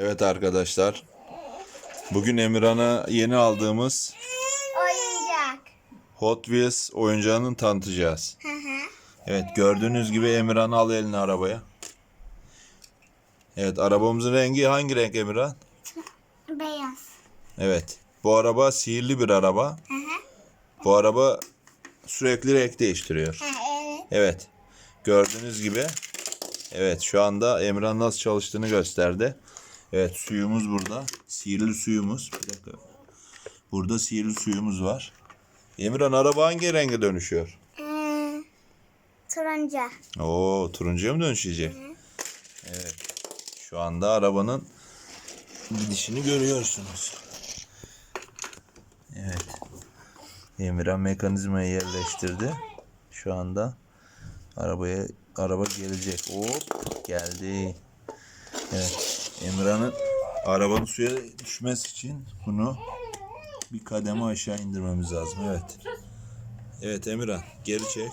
Evet arkadaşlar. Bugün Emirhan'a yeni aldığımız Oyuncak. Hot Wheels oyuncağını tanıtacağız. Hı hı. Evet gördüğünüz gibi Emirhan al eline arabaya. Evet arabamızın rengi hangi renk Emirhan? Beyaz. Evet. Bu araba sihirli bir araba. Hı hı. Bu araba sürekli renk değiştiriyor. Ha, evet. Evet. Gördüğünüz gibi. Evet şu anda Emirhan nasıl çalıştığını gösterdi. Evet suyumuz burada. Sihirli suyumuz. Bir dakika. Burada sihirli suyumuz var. Emirhan araba hangi renge dönüşüyor? Ee, turuncu. Oo turuncuya mı dönüşecek? Evet. Şu anda arabanın gidişini görüyorsunuz. Evet. Emirhan mekanizmayı yerleştirdi. Şu anda arabaya araba gelecek. Hop geldi. Evet. Emirhan'ın arabanın suya düşmesi için bunu bir kademe aşağı indirmemiz lazım. Evet. Evet Emirhan geri çek.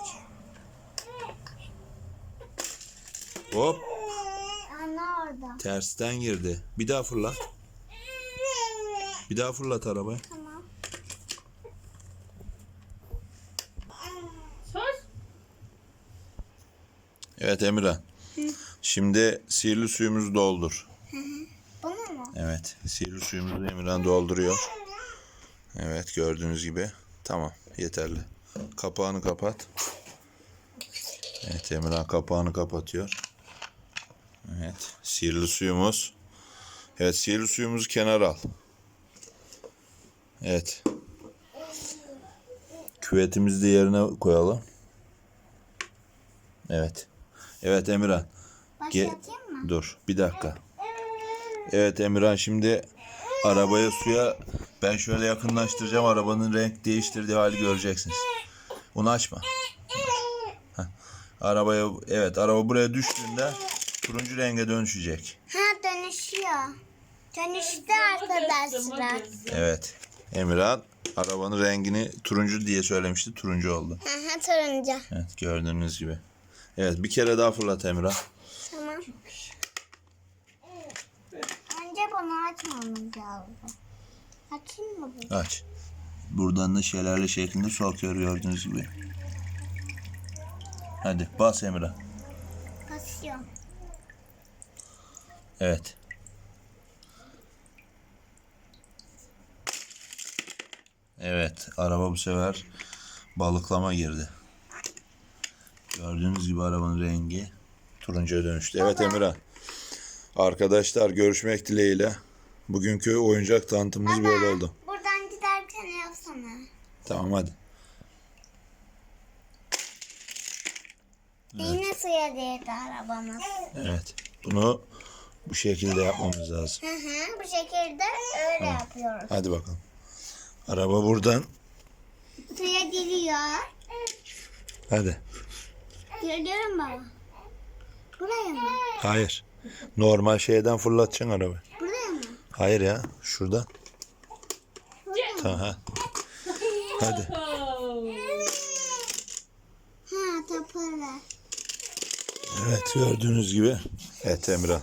Hop Ana orada. tersten girdi. Bir daha fırlat. Bir daha fırlat arabayı. Tamam. Sus. Evet Emirhan. Şimdi sihirli suyumuzu doldur. Evet sihirli suyumuzu Emirhan dolduruyor. Evet gördüğünüz gibi. Tamam yeterli. Kapağını kapat. Evet Emirhan kapağını kapatıyor. Evet sihirli suyumuz. Evet sihirli suyumuzu kenara al. Evet. Küvetimizi de yerine koyalım. Evet. Evet Emirhan. Başlatayım mı? Dur bir dakika. Evet Emirhan şimdi arabaya suya ben şöyle yakınlaştıracağım arabanın renk değiştirdiği hali göreceksiniz. Onu açma. Heh. Arabaya evet araba buraya düştüğünde turuncu renge dönüşecek. Ha dönüşüyor. Dönüştü arkadaşlar. Evet. Emirhan arabanın rengini turuncu diye söylemişti. Turuncu oldu. Hı hı turuncu. Evet gördüğünüz gibi. Evet bir kere daha fırlat Emirhan. Tamam. Açmamız lazım. Açayım mı bunu? Aç. Buradan da şelale şeklinde su akıyor gördüğünüz gibi. Hadi bas Emirhan. Basıyorum. Evet. Evet, araba bu sefer balıklama girdi. Gördüğünüz gibi arabanın rengi turuncuya dönüştü. Evet Emirhan. Arkadaşlar görüşmek dileğiyle. Bugünkü oyuncak tanıtımımız böyle oldu. Buradan giderken yapsana. Tamam hadi. Yine suya değdi arabamız. Evet. Bunu bu şekilde yapmamız lazım. Hı hı, bu şekilde öyle yapıyoruz. Hadi bakalım. Araba buradan. Suya giriyor. Hadi. Görüyorum baba. Buraya mı? Hayır. Normal şeyden fırlatacaksın arabayı. Buraya mı? Hayır ya. Şurada. Tamam. ha. Hadi. Ha toparla. Evet gördüğünüz gibi. Evet Emirhan.